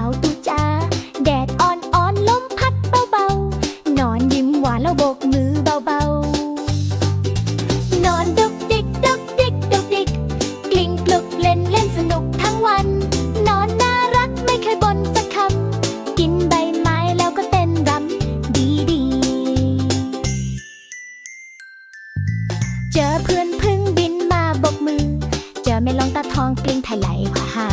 าวตุจาแดดอ่อนอ่อนลมพัดเบาๆ นอนยิ้มหวานแล้วโบกมือเบาๆ นอนดุกดิกดุกดิกดุกดิกกลิ้งกลุกเล่นเล่นสนุกทั้งวัน นอนน่ารักไม่เคยบ่นสักคำ กินใบไม้แล้วก็เต้นรำดีๆเจอเพื่อนพึ่งบินมาบกมือ เจอเม่ลอนตาทองกลิ้งไถไหลผ่าหา